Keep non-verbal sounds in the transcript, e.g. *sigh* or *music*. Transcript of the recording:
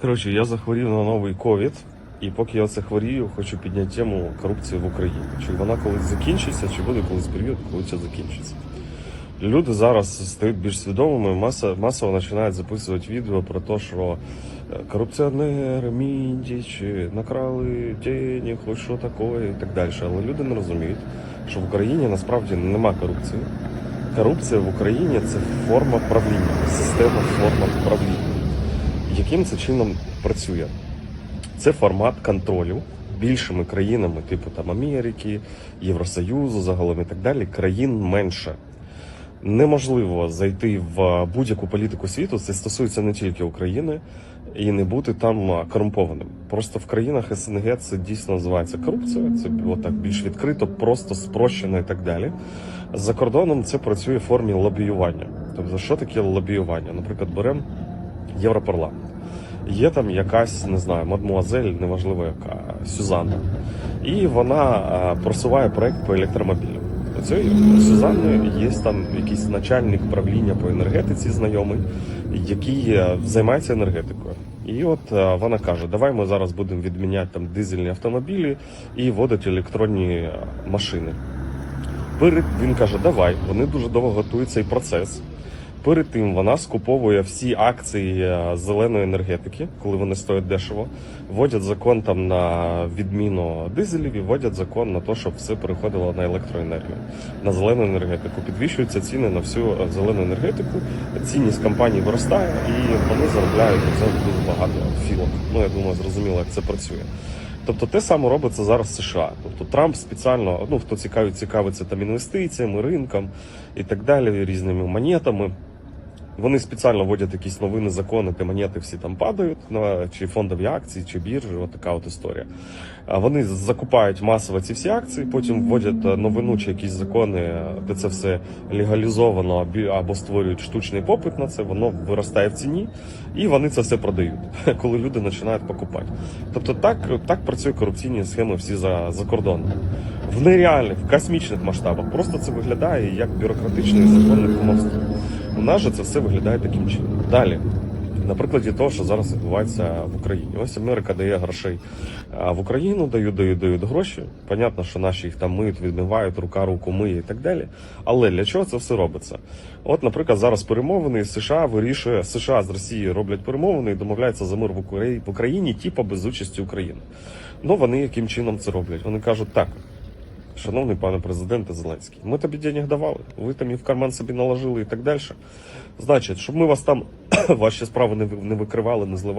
Коротше, я захворів на новий ковід, і поки я це хворію, хочу підняти тему корупції в Україні. Чи вона колись закінчиться, чи буде колись період, коли це закінчиться. Люди зараз стають більш свідомими, маса, масово починають записувати відео про те, що е, корупціонери, міндічі, накрали денег, ось що таке і так далі. Але люди не розуміють, що в Україні насправді нема корупції. Корупція в Україні це форма правління, система форма правління. Яким це чином працює? Це формат контролю більшими країнами, типу там Америки, Євросоюзу, загалом і так далі, країн менше. Неможливо зайти в будь-яку політику світу. Це стосується не тільки України і не бути там корумпованим. Просто в країнах СНГ це дійсно називається корупція. Це отак більш відкрито, просто спрощено і так далі. За кордоном це працює в формі лобіювання. Тобто, що таке лобіювання? Наприклад, беремо Європарламент. Є там якась, не знаю, мадмуазель, неважливо яка, Сюзанна. І вона просуває проект по електромобілям. У цієї Сюзанни є там якийсь начальник правління по енергетиці знайомий, який е, займається енергетикою. І от е, вона каже: давай ми зараз будемо відміняти там дизельні автомобілі і вводити електронні е, машини. Він каже, давай. Вони дуже довго готують цей процес. Перед тим вона скуповує всі акції е, зеленої енергетики, коли вони стоять дешево. Вводять закон там на відміну дизелів і вводять закон на те, щоб все переходило на електроенергію, на зелену енергетику. Підвищуються ціни на всю е, зелену енергетику. Цінність компаній виростає і вони заробляють це дуже багато філок. Ну я думаю, зрозуміло, як це працює. Тобто те саме робиться зараз США. Тобто Трамп спеціально, ну хто цікавий, цікавиться там інвестиціями, ринком і так далі, різними монетами. Вони спеціально вводять якісь новини, закони, де монети всі там падають, на чи фондові акції, чи біржі, от така от історія. Вони закупають масово ці всі акції, потім вводять е, новину чи якісь закони, де це все легалізовано або створюють штучний попит на це, воно виростає в ціні, і вони це все продають, *laughs* коли люди починають покупати. Тобто так, так працюють корупційні схеми всі за, за кордоном. В нереальних, в космічних масштабах. Просто це виглядає як бюрократичне і законне кумовство. У нас же це все виглядає таким чином. Далі. На прикладі того, що зараз відбувається в Україні. Ось Америка дає грошей а в Україну, дають, дають, дають гроші. Понятно, що наші їх там миють, відмивають, рука руку миє і так далі. Але для чого це все робиться? От, наприклад, зараз перемовини США вирішує США з Росією роблять перемовини і домовляються за мир в Украї- в Україні, типа без участі України. Ну вони яким чином це роблять? Вони кажуть, так. Шановний пане президенте Зеленський, ми тобі денег давали, ви там і в карман собі наложили і так далі. Значить, щоб ми вас там *coughs* ваші справи не не викривали, не зливали.